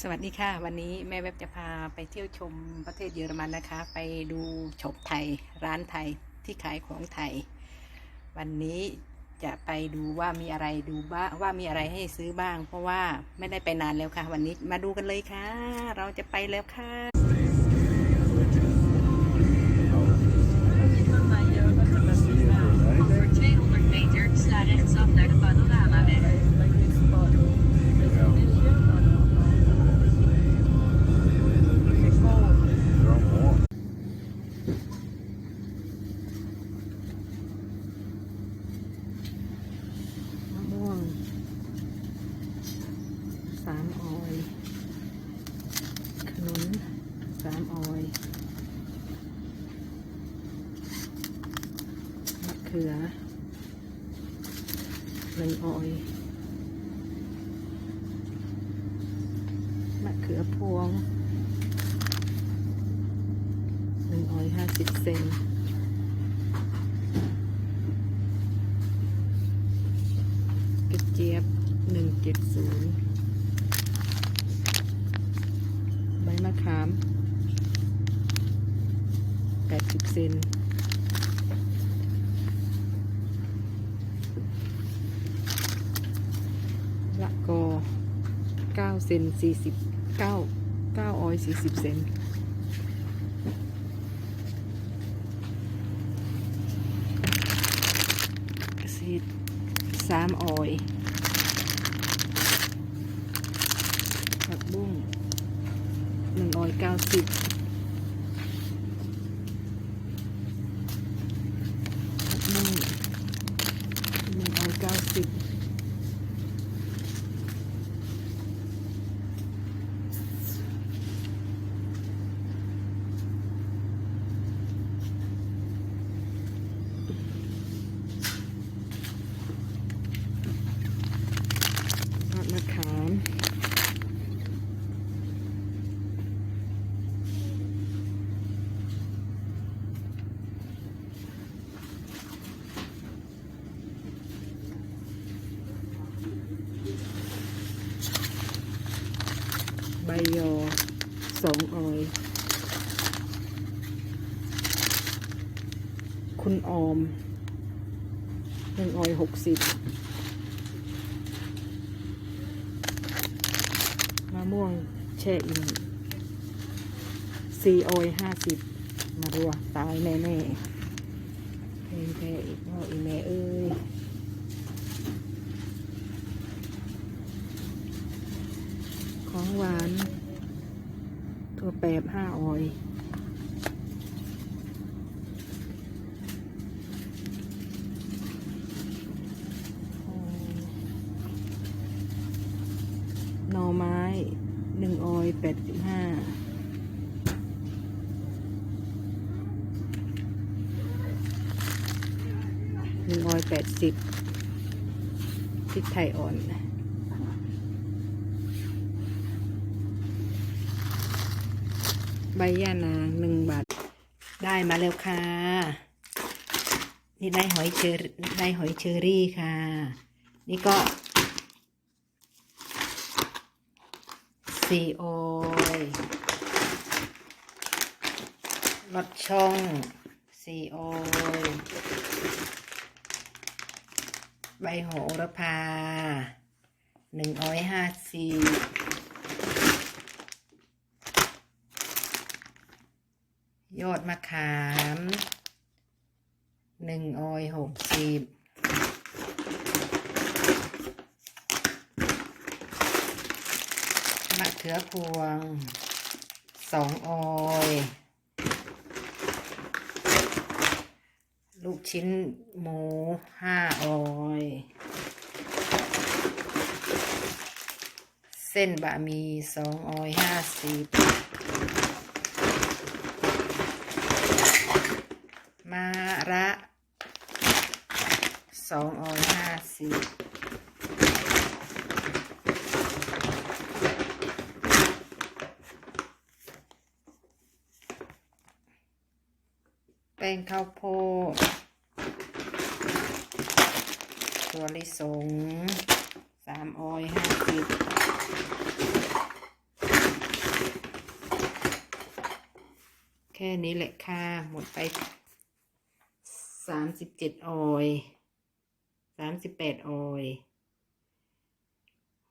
สวัสดีค่ะ วันนี้แม่เว็บจะพาไปเที่ยวชมประเทศเยอรมันนะคะ ไปดูช็อปไทยร้านไทยที่ขายของไทย วันนี้จะไปดูว่ามีอะไรดูบ้างว่ามีอะไรให้ซื้อบ้าง เพราะว่าไม่ได้ไปนานแล้วค่ะ วันนี้มาดูกันเลยค่ะ เราจะไปแล้วค่ะ ขือหนึ่งออยมะเขือพวงหนึ่งออยห้าสิบเซนกระเจี๊ยบหนึ่งเจ็ดศูนย์ใบมะขามแปดสิบเซนละกอ เซนสี่สิบเก้าเก้าออยสี่สิบเซนเกษสามออยผักบุ้งหนึ่งออยเก้าสิบผักบุ้งหนึ่งออยเก้าสิบยอด มะขามใบยอสองออย คุณออมหนึ่งออยหกสิบ ม่วงแช่อิ่มสี่ออยห้าสิบมารัวตายแน่แน่ๆเพลงแพ้อีกพ่ออีแม่เอ้ยของหวาน ตัวแปบห้าออย หน่อไม้หนึ่งออยแปดสิบห้าหนึ่งออยแปดสิบพริกไทยอ่อนใบย่านางหนึ่งบาท ได้มาแล้วค่ะ นี่ได้หอยเชอร์ได้หอยเชอรี่ค่ะ นี่ก็ สี่ออยลดช่องสี่ออยใบโหระพาหนึ่งออยห้าสิบยอดมะขามหนึ่งออยหกสิบะเขือพวงสองออยลูกชิ้นหมูห้าออย เส้นบะหมี่สองออยห้าสิบมาระสองออยห้าสิบ แป้งข้าวโพดตัวลิสงสามออยห้าสิบแค่นี้แหละค่ะ หมดไปสามสิบเจ็ดออยสามสิบแปดออย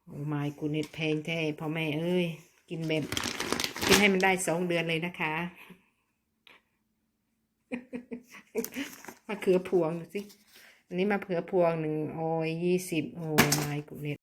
โอ้ไม้กูเน็ตแพงแท้พ่อแม่เอ้ย กินแบบ กินให้มันได้สองเดือนเลยนะคะ มาเขือพวงดูสิ อันนี้มาเขือพวงหนึ่งโอ้ยยี่สิบโอ้ไม่กูเน็ต